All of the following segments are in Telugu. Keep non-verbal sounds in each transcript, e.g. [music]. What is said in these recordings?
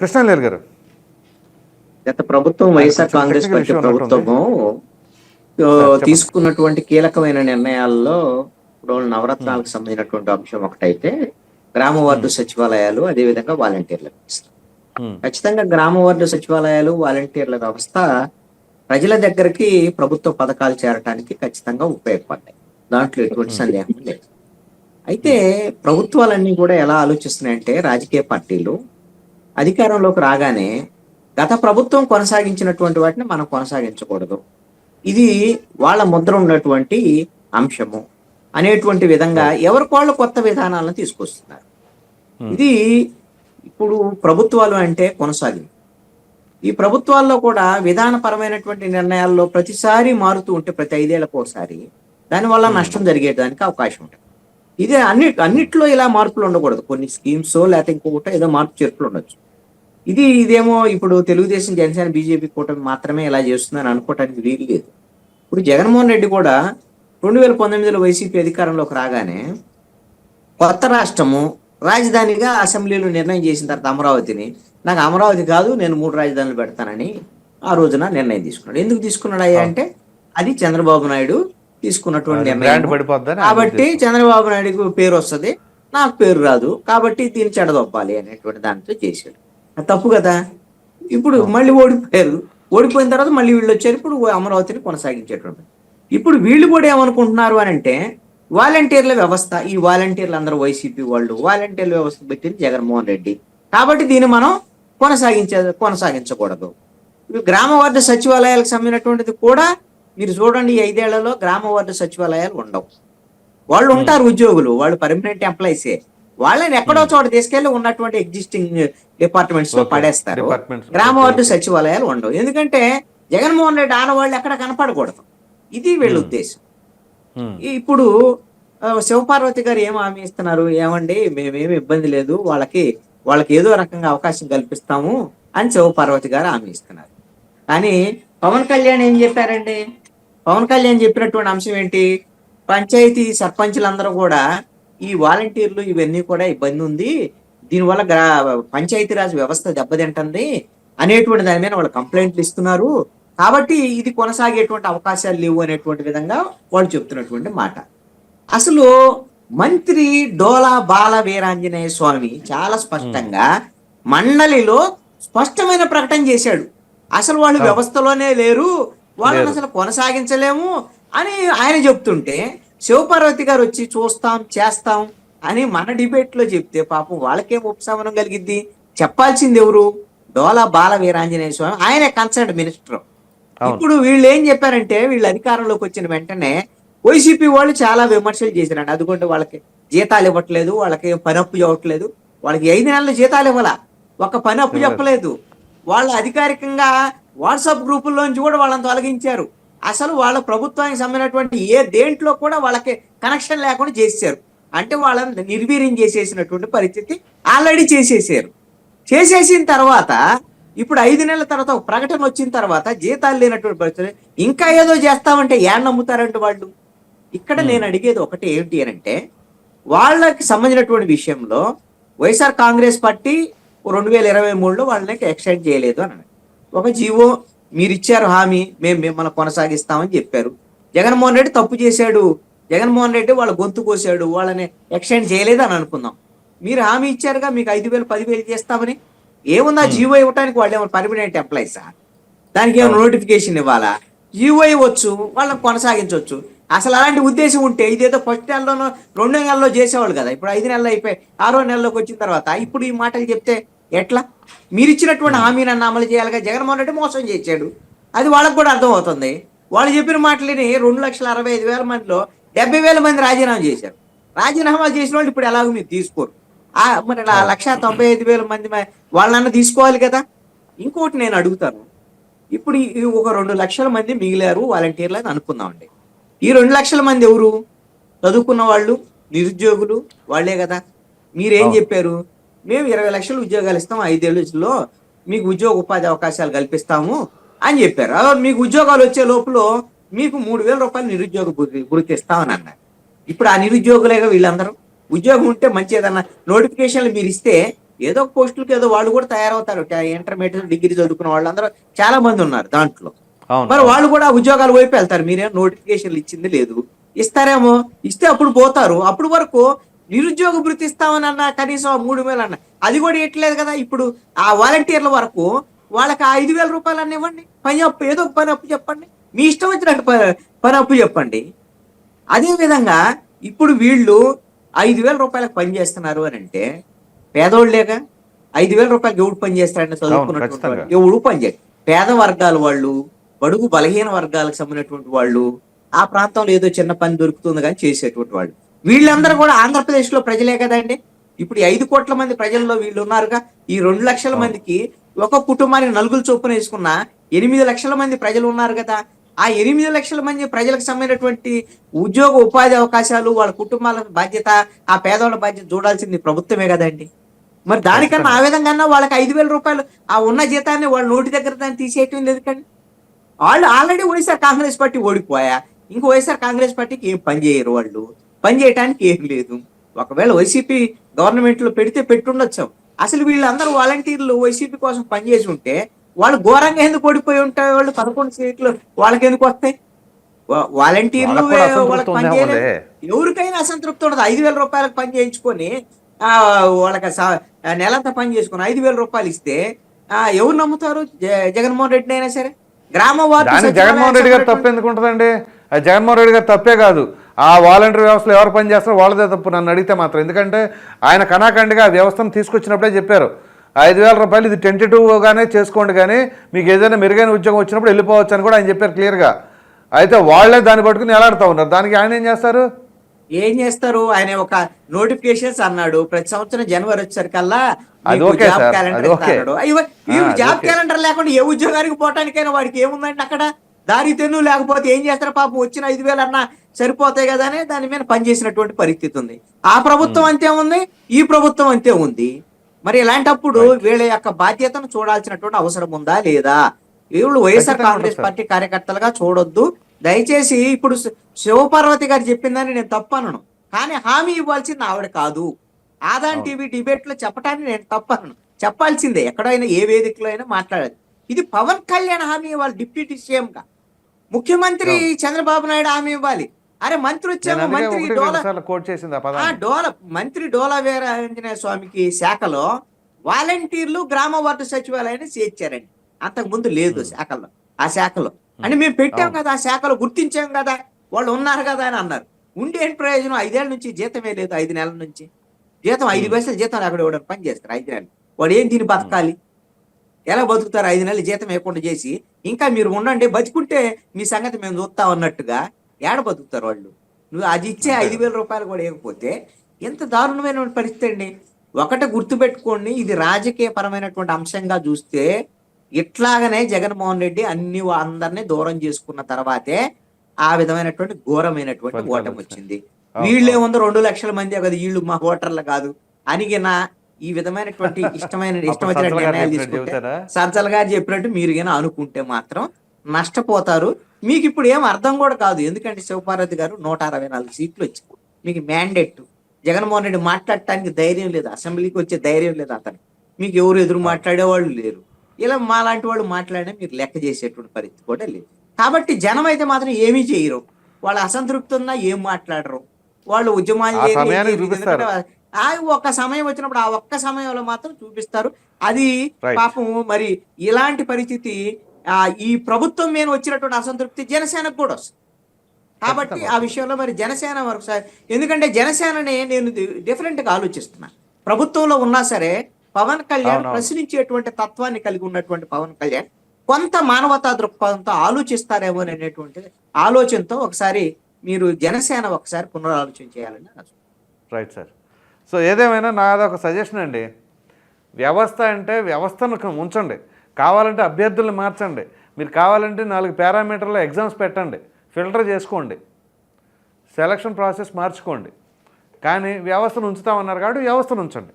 కృష్ణలేరు గారు. గత ప్రభుత్వం వైఎస్ఆర్ కాంగ్రెస్ పార్టీ. ప్రభుత్వము చెప్పండి. తీసుకున్నటువంటి కీలకమైన నిర్ణయాల్లో ఇప్పుడు నవరత్నాలకు సంబంధించినటువంటి అంశం ఒకటైతే గ్రామ వార్డు సచివాలయాలు అదేవిధంగా వాలంటీర్ల వ్యవస్థ. ఉమ్, ఖచ్చితంగా గ్రామ వార్డు సచివాలయాలు వాలంటీర్ల వ్యవస్థ ప్రజల దగ్గరికి ప్రభుత్వ పథకాలు చేరటానికి ఖచ్చితంగా ఉపయోగపడ్డాయి. దాంట్లో ఎటువంటి సందేహం లేదు. అయితే ప్రభుత్వాలన్నీ కూడా ఎలా ఆలోచిస్తున్నాయంటే రాజకీయ పార్టీలు అధికారంలోకి రాగానే గత ప్రభుత్వం కొనసాగించినటువంటి వాటిని మనం కొనసాగించకూడదు. ఇది వాళ్ళ ముద్ర ఉన్నటువంటి అంశము అనేటువంటి విధంగా ఎవరికి వాళ్ళు కొత్త విధానాలను తీసుకొస్తున్నారు. Hmm. ఇది ఇప్పుడు ప్రభుత్వాలు అంటే కొనసాగింది ఈ ప్రభుత్వాల్లో కూడా విధానపరమైనటువంటి నిర్ణయాల్లో ప్రతిసారి మారుతూ ఉంటే ప్రతి ఐదేళ్ళకు ఒకసారి దానివల్ల నష్టం జరిగేదానికి అవకాశం ఉంటుంది. ఇది అన్ని అన్నిట్లో ఇలా మార్పులు ఉండకూడదు. కొన్ని స్కీమ్స్ లేకపోతే ఇంకొకటి ఏదో మార్పు చేర్పులు ఉండొచ్చు. ఇది ఇదేమో ఇప్పుడు తెలుగుదేశం జనసేన బీజేపీ కూటమి మాత్రమే ఇలా చేస్తుందని అనుకోవటానికి వీలు లేదు. ఇప్పుడు జగన్మోహన్ రెడ్డి కూడా రెండు వేల పంతొమ్మిదిలో వైసీపీ అధికారంలోకి రాగానే కొత్త రాష్ట్రము రాజధానిగా అసెంబ్లీలో నిర్ణయం చేసిన తర్వాత అమరావతిని నాకు అమరావతి కాదు నేను మూడు రాజధానులు పెడతానని ఆ రోజున నిర్ణయం తీసుకున్నాడు. ఎందుకు తీసుకున్నాడు అయ్యా అంటే అది చంద్రబాబు నాయుడు తీసుకున్నటువంటి నిర్ణయం. కాబట్టి చంద్రబాబు నాయుడుకు పేరు వస్తది నాకు పేరు రాదు కాబట్టి దీన్ని చెడదొప్పాలి అనేటువంటి దాంతో చేశాడు. తప్పు కదా? ఇప్పుడు మళ్ళీ ఓడిపోయారు. ఓడిపోయిన తర్వాత మళ్ళీ వీళ్ళు వచ్చారు ఇప్పుడు అమరావతిని కొనసాగించేటువంటి ఇప్పుడు వీళ్ళు కూడా ఏమనుకుంటున్నారు అని అంటే వాలంటీర్ల వ్యవస్థ ఈ వాలంటీర్లు అందరూ వైసీపీ వాళ్ళు వాలంటీర్ల వ్యవస్థ పెట్టింది జగన్మోహన్ రెడ్డి. కాబట్టి దీన్ని మనం కొనసాగించే కొనసాగించకూడదు. గ్రామ వార్డు సచివాలయాలకు సంబంధించినటువంటిది కూడా మీరు చూడండి ఈ ఐదేళ్ళలో గ్రామ వార్డు సచివాలయాలు ఉండవు. వాళ్ళు ఉంటారు ఉద్యోగులు వాళ్ళు పర్మనెంట్ ఎంప్లాయీసే వాళ్ళని ఎక్కడో చోట తీసుకెళ్ళి ఉన్నటువంటి ఎగ్జిస్టింగ్ డిపార్ట్మెంట్స్లో. పడేస్తారు. గ్రామ వార్డు. సచివాలయాలు ఉండవు. ఎందుకంటే జగన్మోహన్ రెడ్డి ఆడవాళ్ళు ఎక్కడ కనపడకూడదు. ఇది వీళ్ళ Hmm. ఉద్దేశం. ఉమ్, ఇప్పుడు శివపార్వతి గారు ఏం హామీ ఇస్తున్నారు? ఏమండి మేమేమి ఇబ్బంది లేదు. వాళ్ళకి వాళ్ళకి ఏదో రకంగా అవకాశం కల్పిస్తాము అని శివపార్వతి గారు హామీ ఇస్తున్నారు. కానీ పవన్ కళ్యాణ్ ఏం చెప్పారండి? పవన్ కళ్యాణ్ చెప్పినటువంటి అంశం ఏంటి? పంచాయతీ సర్పంచులందరూ కూడా ఈ వాలంటీర్లు ఇవన్నీ కూడా ఇబ్బంది ఉంది. దీనివల్ల గ్రా పంచాయతీరాజ్ వ్యవస్థ దెబ్బతింటుంది అనేటువంటి దాని మీద వాళ్ళు కంప్లైంట్లు ఇస్తున్నారు. కాబట్టి ఇది కొనసాగేటువంటి అవకాశాలు లేవు అనేటువంటి విధంగా వాళ్ళు చెప్తున్నటువంటి మాట. అసలు మంత్రి డోలా బాల వీరాంజనేయ స్వామి చాలా స్పష్టంగా మండలిలో స్పష్టమైన ప్రకటన చేశాడు. అసలు వాళ్ళు వ్యవస్థలోనే లేరు. వాళ్ళని. అసలు కొనసాగించలేము అని ఆయన చెప్తుంటే శివపార్వతి గారు వచ్చి చూస్తాం చేస్తాం అని మన డిబేట్లో చెప్తే పాపం వాళ్ళకేం ఉపశమనం కలిగిద్ది? చెప్పాల్సింది ఎవరు? డోలా బాల వీరాంజనేయ స్వామి. ఆయన కన్సర్న్ మినిస్టర్. ఇప్పుడు వీళ్ళు ఏం చెప్పారంటే వీళ్ళు అధికారంలోకి వచ్చిన వెంటనే వైసీపీ వాళ్ళు చాలా విమర్శలు చేశారండి. అందుకంటే వాళ్ళకి జీతాలు ఇవ్వట్లేదు వాళ్ళకి పని అప్పు ఇవ్వట్లేదు. వాళ్ళకి ఐదు నెలల జీతాలు ఇవ్వాల? ఒక పని అప్పు చెప్పలేదు. వాళ్ళ అధికారికంగా వాట్సాప్ గ్రూపుల్లోంచి కూడా వాళ్ళని తొలగించారు. అసలు వాళ్ళ ప్రభుత్వానికి సంబంధించినటువంటి ఏ దేంట్లో కూడా వాళ్ళకి కనెక్షన్ లేకుండా చేశారు అంటే వాళ్ళని నిర్వీర్యం చేసేసినటువంటి పరిస్థితి ఆల్రెడీ చేసేసారు చేసేసిన తర్వాత ఇప్పుడు ఐదు నెలల తర్వాత ఒక ప్రకటన వచ్చిన తర్వాత జీతాలు లేనటువంటి పరిస్థితి ఇంకా ఏదో చేస్తామంటే ఏం నమ్ముతారంటే వాళ్ళు? ఇక్కడ నేను అడిగేది ఒకటి ఏంటి అని అంటే వాళ్ళకి సంబంధించినటువంటి విషయంలో వైఎస్ఆర్ కాంగ్రెస్ పార్టీ రెండు వేల ఇరవై మూడులో వాళ్ళని ఎక్స్టెండ్ చేయలేదు అని. ఒక జీవో మీరు ఇచ్చారు హామీ మేము మిమ్మల్ని కొనసాగిస్తామని చెప్పారు. జగన్మోహన్ రెడ్డి తప్పు చేశాడు. జగన్మోహన్ రెడ్డి వాళ్ళ గొంతు కోసాడు వాళ్ళని ఎక్స్టెండ్ చేయలేదు అని అనుకుందాం. మీరు హామీ ఇచ్చారుగా మీకు ఐదు వేలు పదివేలు చేస్తామని. ఏముందా జీవో ఇవ్వడానికి వాళ్ళు ఏమైనా పర్మనెంట్ ఎంప్లాయీసా దానికి ఏమైనా నోటిఫికేషన్ ఇవ్వాలా? జీవో ఇవ్వచ్చు వాళ్ళని కొనసాగించవచ్చు. అసలు అలాంటి ఉద్దేశం ఉంటే ఇదేదో ఫస్ట్ నెలలోనో రెండో నెలలో చేసేవాళ్ళు కదా. ఇప్పుడు ఐదు నెలలు అయిపోయి ఆరో నెలలోకి వచ్చిన తర్వాత ఇప్పుడు ఈ మాటలు చెప్తే ఎట్లా? మీరు ఇచ్చినటువంటి హామీని అన్న అమలు చేయాలిగా? జగన్మోహన్ రెడ్డి మోసం చేశాడు. అది వాళ్ళకు కూడా అర్థం అవుతుంది వాళ్ళు చెప్పిన మాటలని రెండు లక్షల అరవై ఐదు వేల మందిలో డెబ్బై వేల మంది రాజీనామా చేశారు. రాజీనామా చేసిన వాళ్ళు ఇప్పుడు ఎలాగో మీరు తీసుకోరు. ఆ మరి ఆ లక్ష తొంభై ఐదు వేల మంది వాళ్ళన్న తీసుకోవాలి కదా? ఇంకోటి నేను అడుగుతాను. ఇప్పుడు ఒక రెండు లక్షల మంది మిగిలారు వాలంటీర్లు అని అనుకుందామండి ఈ రెండు లక్షల మంది ఎవరు? చదువుకున్న వాళ్ళు నిరుద్యోగులు వాళ్ళే కదా. మీరేం అవును. చెప్పారు? మేము ఇరవై లక్షలు ఉద్యోగాలు ఇస్తాం ఐదేళ్ళలో మీకు ఉద్యోగ ఉపాధి అవకాశాలు కల్పిస్తాము అని చెప్పారు. అదో మీకు ఉద్యోగాలు వచ్చే లోపల మీకు మూడు వేల రూపాయలు నిరుద్యోగ భృతి ఇస్తామని అన్నారు. ఇప్పుడు ఆ నిరుద్యోగులేగా వీళ్ళందరూ? ఉద్యోగం ఉంటే మంచి ఏదన్నా నోటిఫికేషన్లు మీరు ఇస్తే ఏదో ఒక పోస్టులకి ఏదో వాళ్ళు కూడా తయారవుతారు. ఇంటర్మీడియట్ డిగ్రీ చదువుకున్న వాళ్ళందరూ చాలా మంది ఉన్నారు దాంట్లో. మరి వాళ్ళు కూడా ఉద్యోగాల వైపు వెళ్తారు. మీరేం నోటిఫికేషన్లు ఇచ్చింది లేదు. ఇస్తారేమో? ఇస్తే అప్పుడు పోతారు. అప్పుడు వరకు నిరుద్యోగ భృతి ఇస్తామని అన్న కనీసం మూడు వేలు అన్న అది కూడా ఇట్లేదు కదా ఇప్పుడు. ఆ వాలంటీర్ల వరకు వాళ్ళకి ఆ ఐదు వేల రూపాయలు అన్న ఇవ్వండి. పని అప్పు ఏదో పని అప్పు చెప్పండి. మీ ఇష్టం వచ్చినట్టు పని అప్పు చెప్పండి. అదే విధంగా ఇప్పుడు వీళ్ళు ఐదు వేల రూపాయలకు పని చేస్తున్నారు అని అంటే పేదోళ్ళేగా ఐదు వేల రూపాయలకి ఎవడు పని చేస్తాడని చదువుకున్నటువంటి. ఎవడు పని చేయడు పేద వర్గాల వాళ్ళు బడుగు బలహీన వర్గాలకు సంబంధించినటువంటి వాళ్ళు ఆ ప్రాంతంలో ఏదో చిన్న పని దొరుకుతుంది కానీ చేసేటువంటి వాళ్ళు. వీళ్ళందరూ కూడా ఆంధ్రప్రదేశ్లో ప్రజలే కదండి. ఇప్పుడు ఐదు కోట్ల మంది ప్రజల్లో వీళ్ళు ఉన్నారుగా. ఈ రెండు లక్షల మందికి ఒక కుటుంబానికి నలుగురు చొప్పున వేసుకున్న ఎనిమిది లక్షల మంది ప్రజలు ఉన్నారు కదా. ఆ ఎనిమిది లక్షల మంది ప్రజలకు సంబంధించినటువంటి ఉద్యోగ ఉపాధి అవకాశాలు వాళ్ళ కుటుంబాల బాధ్యత ఆ పేదవాళ్ళ బాధ్యత చూడాల్సింది ప్రభుత్వమే కదండి. మరి దానికన్నా ఆ విధంగా వాళ్ళకి ఐదు వేల రూపాయలు ఆ ఉన్న జీతాన్ని వాళ్ళ నోటి దగ్గర దాన్ని తీసేయటం ఎందుకండి? వాళ్ళు ఆల్రెడీ వైఎస్ఆర్ కాంగ్రెస్ పార్టీ ఓడిపోయా. ఇంకో వైఎస్ఆర్ కాంగ్రెస్ పార్టీకి ఏం పని చేయరు వాళ్ళు? పని చేయడానికి ఏం లేదు. ఒకవేళ వైసీపీ గవర్నమెంట్లో పెడితే పెట్టుండొచ్చు. అసలు వీళ్ళందరూ వాలంటీర్లు వైసీపీ కోసం పనిచేసి ఉంటే వాళ్ళు ఘోరంగా ఎందుకు ఓడిపోయి ఉంటాయి వాళ్ళు పదకొండు సీట్లు వాళ్ళకి ఎందుకు వస్తాయి? వాలంటీర్లు వాళ్ళకు కూడా అసంతృప్తి వాళ్ళకి పని ఉందేమోలే. చేయలేదు ఎవరికైనా అసంతృప్తి ఉండదు. ఐదు వేల రూపాయలకు పని చేయించుకొని ఆ వాళ్ళకి నెలంతా పని చేసుకుని ఐదు వేల రూపాయలు ఇస్తే ఆ ఎవరు నమ్ముతారు? జగన్మోహన్ రెడ్డి అయినా సరే. గ్రామ వార్డు జగన్మోహన్ రెడ్డి గారు తప్పు ఎందుకు ఉంటుందండి? జగన్మోహన్ రెడ్డి గారు తప్పే కాదు. ఆ వాలంటీర్ వ్యవస్థలో ఎవరు పని చేస్తారో వాళ్ళదే తప్పు నన్ను అడిగితే మాత్రం. ఎందుకంటే ఆయన కనాకండిగా ఆ వ్యవస్థను తీసుకొచ్చినప్పుడే చెప్పారు. ఐదు వేల రూపాయలు ఇది టెంటేటివ్గానే చేసుకోండి కానీ మీకు ఏదైనా మెరుగైన ఉద్యోగం వచ్చినప్పుడు వెళ్ళిపోవచ్చు అని కూడా ఆయన చెప్పారు క్లియర్గా. అయితే వాళ్ళే దాన్ని పట్టుకుని ఎలాడుతూ ఉన్నారు? దానికి ఆయన ఏం చేస్తారు? ఏం చేస్తారు? ఆయన ఒక నోటిఫికేషన్స్ అన్నాడు. ప్రతి సంవత్సరం జనవరి వచ్చేసరికల్లా జాబ్ క్యాలెండర్ జాబ్. క్యాలెండర్ లేకుండా ఏ ఉద్యోగానికి పోవటానికైనా వాడికి ఏముందండి అక్కడ? దారి తెన్ను లేకపోతే ఏం చేస్తారు పాపం? వచ్చిన ఐదు వేలు అన్నా సరిపోతాయి కదా అని దాని మీద పనిచేసినటువంటి పరిస్థితి ఉంది. ఆ ప్రభుత్వం అంతే ఉంది ఈ ప్రభుత్వం అంతే ఉంది. మరి ఇలాంటప్పుడు వీళ్ళ యొక్క బాధ్యతను చూడాల్సినటువంటి అవసరం ఉందా లేదా? వీళ్ళు వైఎస్ఆర్ కాంగ్రెస్. పార్టీ కార్యకర్తలుగా చూడొద్దు. దయచేసి ఇప్పుడు శివపార్వతి గారు చెప్పిందని నేను తప్పనను. కానీ హామీ ఇవ్వాల్సింది ఆవిడ కాదు. ఆదాన్ టీవీ డిబేట్లో చెప్పడానికి నేను తప్పనను. చెప్పాల్సిందే ఎక్కడైనా ఏ వేదికలో అయినా మాట్లాడాలి. ఇది పవన్ కళ్యాణ్ హామీ ఇవ్వాలి డిప్యూటీ సీఎం గా ముఖ్యమంత్రి చంద్రబాబు నాయుడు హామీ ఇవ్వాలి. అరే మంత్రి వచ్చాము మంత్రి డోలా డోల మంత్రి డోలా వీర ఆంజనేయ స్వామికి శాఖలో వాలంటీర్లు గ్రామ వార్డు సచివాలయాన్ని చేర్చారండి అంతకు ముందు లేదు శాఖలో ఆ శాఖలో. అంటే మేము. పెట్టాం కదా ఆ శాఖలో గుర్తించాం కదా వాళ్ళు ఉన్నారు కదా అని అన్నారు. ఉండి ప్రయోజనం? ఐదేళ్ళ నుంచి జీతమే లేదు ఐదు నెలల నుంచి. జీతం ఐదు పైసలు జీతం అక్కడ ఇవ్వడం పని చేస్తారు ఐదు నెలలు. వాడు ఏం తిని బతకాలి? ఎలా బతుకుతారు? ఐదు నెలలు జీతం ఇవ్వకుండా చేసి ఇంకా మీరు ఉండండి బతుకుంటే మీ సంగతి మేము చూస్తాం అన్నట్టుగా ఏడ బతుకుతారు వాళ్ళు? నువ్వు అది ఇచ్చే ఐదు వేల రూపాయలు కూడా ఇవ్వకపోతే ఎంత దారుణమైన పరిస్థితి అండి. ఒకటి గుర్తుపెట్టుకోండి ఇది రాజకీయ పరమైనటువంటి అంశంగా చూస్తే ఇట్లాగనే జగన్మోహన్ రెడ్డి అన్ని అందరినీ దూరం చేసుకున్న తర్వాతే ఆ విధమైనటువంటి ఘోరమైనటువంటి ఓటమి. వచ్చింది. వీళ్ళే ఉంది రెండు లక్షల మంది కదా వీళ్ళు మా ఓటర్లు కాదు. అనిగిన ఈ విధమైనటువంటి [laughs] ఇష్టమైన ఇష్టం వచ్చిన నిర్ణయాలు చెప్పినట్టు తీసుకుంటే? సజ్జల గారు చెప్పినట్టు మీరు గిన అనుకుంటే మాత్రం నష్టపోతారు. మీకు ఇప్పుడు ఏం అర్థం కూడా కాదు. ఎందుకంటే శివపార్వతి గారు నూట అరవై నాలుగు సీట్లు వచ్చాయి మీకు మ్యాండేట్ జగన్మోహన్ రెడ్డి మాట్లాడటానికి ధైర్యం లేదు. అసెంబ్లీకి వచ్చే ధైర్యం లేదు అతను మీకు ఎవరు ఎదురు మాట్లాడేవాళ్ళు లేరు. ఇలా మా లాంటి వాళ్ళు మాట్లాడినా మీరు లెక్క చేసేటువంటి పరిస్థితి కూడా లేదు. కాబట్టి జనం అయితే మాత్రం ఏమీ చేయరు. వాళ్ళు అసంతృప్తి ఉన్నా ఏం మాట్లాడరు. వాళ్ళు ఉద్యమాలు ఆ ఒక్క సమయం వచ్చినప్పుడు ఆ ఒక్క సమయంలో మాత్రం చూపిస్తారు అది. పాపం మరి ఇలాంటి పరిస్థితి ఆ ఈ ప్రభుత్వం మీద వచ్చినటువంటి అసంతృప్తి జనసేనకు కూడా వస్తుంది కాబట్టి. ఆ విషయంలో మరి జనసేన ఒకసారి ఎందుకంటే జనసేనని నేను డిఫరెంట్గా ఆలోచిస్తున్నా ప్రభుత్వంలో ఉన్నా సరే పవన్ కళ్యాణ్. ప్రశ్నించేటువంటి తత్వాన్ని కలిగి ఉన్నటువంటి పవన్ కళ్యాణ్ కొంత మానవతా దృక్పథంతో ఆలోచిస్తారేమో అనేటువంటి ఆలోచనతో ఒకసారి మీరు జనసేన ఒకసారి పునరాలోచన చేయాలని. రైట్ సార్ సో ఏదేమైనా నాది ఒక సజెషన్ అండి. వ్యవస్థ అంటే వ్యవస్థను ఉంచండి. కావాలంటే అభ్యర్థులను మార్చండి. మీరు కావాలంటే నాలుగు పారామీటర్ల ఎగ్జామ్స్ పెట్టండి. ఫిల్టర్ చేసుకోండి. సెలక్షన్ ప్రాసెస్ మార్చుకోండి. కానీ వ్యవస్థను ఉంచుతామన్నారు కాబట్టి వ్యవస్థను ఉంచండి.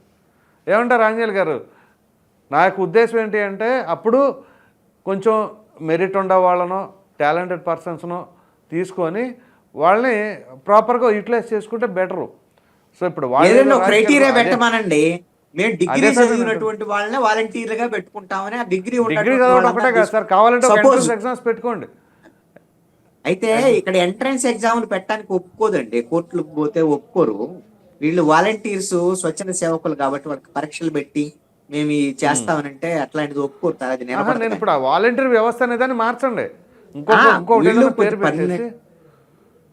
ఏమంటారు ఆంజనేయులు గారు? నా యొక్క ఉద్దేశం ఏంటి అంటే అప్పుడు కొంచెం మెరిట్ ఉండే వాళ్ళనో టాలెంటెడ్ పర్సన్స్నో తీసుకొని వాళ్ళని ప్రాపర్గా యూటిలైజ్ చేసుకుంటే బెటరు సో ఇప్పుడు ఏదైనా క్రైటీరియా పెట్టమనండి. మేము డిగ్రీ చదివినటువంటి వాళ్ళని వాలంటీర్లుగా పెట్టుకుంటామని ఆ డిగ్రీ డిగ్రీ చదవడం ఒకటే కాదు సార్. కావాలంటే ఎగ్జామ్స్ పెట్టుకోండి. అయితే ఇక్కడ ఎంట్రన్స్ ఎగ్జామ్లు పెట్టడానికి ఒప్పుకోదండి. కోర్టులకు పోతే ఒప్పుకోరు. వీళ్ళు వాలంటీర్స్ స్వచ్ఛంద సేవకులు కాబట్టి వాళ్ళకి పరీక్షలు పెట్టి మేము చేస్తామనంటే అట్లాంటిది ఒప్పుకోరు అది. నేను ఇప్పుడు వాలంటీర్ వ్యవస్థ అనేదాన్ని మార్చండి. వీళ్ళు ఏదైనా పేరు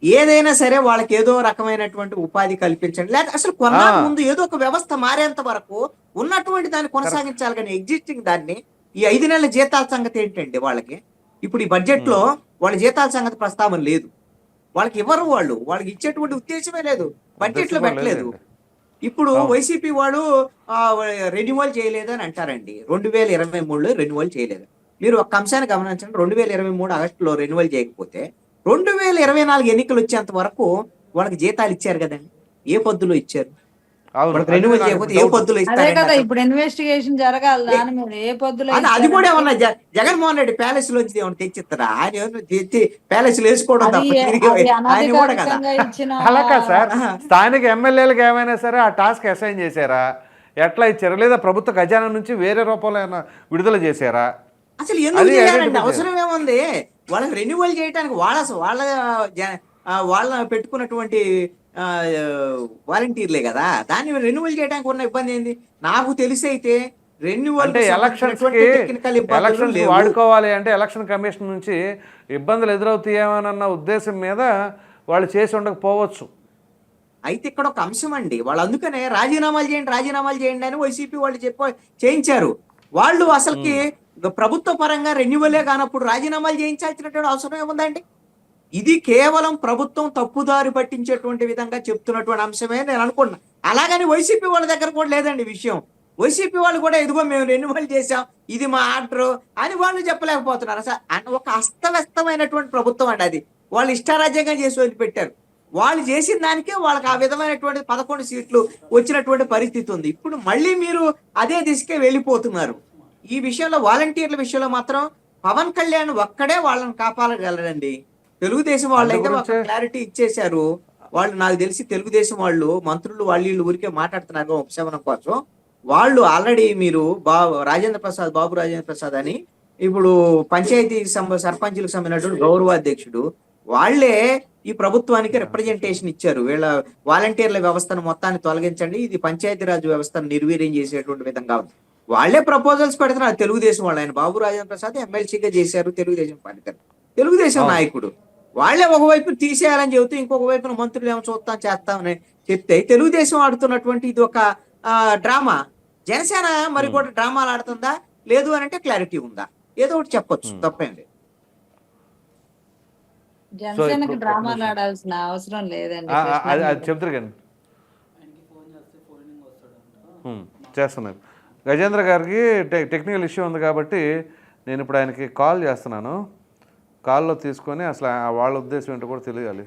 ఏదైనా సరే వాళ్ళకి ఏదో రకమైనటువంటి ఉపాధి కల్పించండి. లేదా అసలు కొన్నాళ్ళ ఆ. ముందు ఏదో ఒక వ్యవస్థ మారేంత వరకు ఉన్నటువంటి దాన్ని కొనసాగించాలి కానీ ఎగ్జిస్టింగ్ దాన్ని ఈ ఐదు నెలల జీతాల సంగతి ఏంటండి వాళ్ళకి? ఇప్పుడు ఈ బడ్జెట్లో వాళ్ళ జీతాల సంగతి ప్రస్తావన లేదు. వాళ్ళకి ఇవ్వరు వాళ్ళు? వాళ్ళకి ఇచ్చేటువంటి ఉద్దేశమే లేదు. బడ్జెట్లో పెట్టలేదు. ఇప్పుడు. వైసీపీ వాళ్ళు రెన్యువల్ చేయలేదు అని అంటారండి. రెండు వేల ఇరవై మూడులో రెన్యువల్ చేయలేదు. మీరు ఒక అంశాన్ని గమనించండి. రెండు వేల ఇరవై మూడు ఆగస్టులో రెన్యువల్ చేయకపోతే రెండు వేల ఇరవై నాలుగు ఎన్నికలు వచ్చేంత వరకు వాళ్ళకి జీతాలు ఇచ్చారు కదండి. ఏ పొద్దులో ఇచ్చారు? ఏ అసలు? ఇప్పుడు ఇన్వెస్టిగేషన్ జరగాలి దాని మీద. ఏ పొద్దులో అది కూడా ఏమన్నా జగన్మోహన్ రెడ్డి ప్యాలెస్ లోంచి ఏమన్నా తెచ్చిస్తారా? ఆయన తెచ్చి ప్యాలెస్ వేసుకోవడం అనధికారికంగా ఇచ్చిన [laughs] అలా కాదు సార్. స్థానిక ఎమ్మెల్యేలకు ఏమైనా సరే ఆ టాస్క్ అసైన్ చేశారా? ఎట్లా ఇచ్చారా? లేదా ప్రభుత్వ ఖజానా నుంచి వేరే రూపంలో ఏమైనా విడుదల చేశారా? అసలు ఎందుకు అవసరం ఏముంది? వాళ్ళకి రెన్యువల్ చేయడానికి వాళ్ళ వాళ్ళ వాళ్ళ పెట్టుకున్నటువంటి వాలంటీర్లే కదా. దాన్ని రెన్యువల్ చేయడానికి ఉన్న ఇబ్బంది ఏంది? నాకు తెలిసి అయితే రెన్యువల్ ఎలక్షన్స్ వాడుకోవాలి అంటే ఎలక్షన్ కమిషన్ నుంచి ఇబ్బందులు ఎదురవుతాయేమోనన్న ఉద్దేశం మీద వాళ్ళు చేసి ఉండకపోవచ్చు. అయితే ఇక్కడ ఒక అంశం అండి. వాళ్ళు అందుకనే రాజీనామాలు చేయండి రాజీనామాలు చేయండి అని వైసీపీ వాళ్ళు చెప్ప చేయించారు. వాళ్ళు అసలుకి ప్రభుత్వ పరంగా రెన్యువలే కానప్పుడు రాజీనామాలు చేయించాల్సినటువంటి అవసరం ఏముందండి ఇది కేవలం ప్రభుత్వం తప్పుదారి పట్టించేటువంటి విధంగా చెప్తున్నటువంటి అంశమే నేను అనుకున్నా. అలాగని వైసీపీ వాళ్ళ దగ్గర కూడా లేదండి విషయం. వైసీపీ వాళ్ళు కూడా ఇదిగో మేము రెన్యువల్ చేసాం ఇది మా ఆర్డర్ అని వాళ్ళు చెప్పలేకపోతున్నారు. అసలు ఒక అస్తవ్యస్తమైనటువంటి ప్రభుత్వం అండి అది. వాళ్ళు ఇష్టారాజ్యంగా చేసి వదిలిపెట్టారు. వాళ్ళు చేసిన దానికే వాళ్ళకి ఆ విధమైనటువంటి పదకొండు సీట్లు వచ్చినటువంటి పరిస్థితి ఉంది. ఇప్పుడు మళ్ళీ మీరు అదే దిశకే వెళ్ళిపోతున్నారు. ఈ విషయంలో వాలంటీర్ల విషయంలో మాత్రం పవన్ కళ్యాణ్ ఒక్కడే వాళ్ళని కాపాడగలరండి తెలుగుదేశం వాళ్ళు అయితే ఒక క్లారిటీ ఇచ్చేశారు. వాళ్ళు నాకు తెలిసి తెలుగుదేశం వాళ్ళు మంత్రులు వాళ్ళు వీళ్ళు ఊరికే మాట్లాడుతున్నారు ఉపశమనం కోసం. వాళ్ళు ఆల్రెడీ మీరు బా రాజేంద్ర ప్రసాద్ బాబు రాజేంద్ర ప్రసాద్ అని ఇప్పుడు పంచాయతీ సంబ సర్పంచులకు సంబంధించినటువంటి గౌరవాధ్యక్షుడు. వాళ్ళే ఈ ప్రభుత్వానికి రిప్రజెంటేషన్ ఇచ్చారు. వీళ్ళ వాలంటీర్ల వ్యవస్థను మొత్తాన్ని తొలగించండి. ఇది పంచాయతీరాజ్ వ్యవస్థను నిర్వీర్యం చేసేటువంటి విధంగా ఉంది. వాళ్ళే ప్రపోజల్స్ పెడుతున్నారు. తెలుగుదేశం వాళ్ళు. ఆయన బాబు రాజేంద్ర ప్రసాద్ ఎమ్మెల్సీగా చేశారు తెలుగుదేశం పార్టీ. తెలుగుదేశం. నాయకుడు. వాళ్ళే ఒకవైపు తీసేయాలని చెబుతూ ఇంకొక వైపున మంత్రులు ఏమో చూస్తాం చేస్తామని చెప్తే తెలుగుదేశం ఆడుతున్నటువంటి ఇది ఒక ఆ, డ్రామా. జనసేన మరి కూడా డ్రామాలు ఆడుతుందా? లేదు అని అంటే క్లారిటీ ఉందా? ఏదో ఒకటి చెప్పొచ్చు. Hmm. తప్పేంది జనసేనకి డ్రామాలు ఆడాల్సిన అవసరం లేదండి. చెప్తారు కానీ. చేస్తున్నారు. గజేంద్ర గారికి టె టెక్నికల్ ఇష్యూ ఉంది కాబట్టి నేను ఇప్పుడు ఆయనకి కాల్ చేస్తున్నాను. కాల్లో తీసుకొని అసలు ఆ వాళ్ళ ఉద్దేశం ఏంటో కూడా తెలియాలి.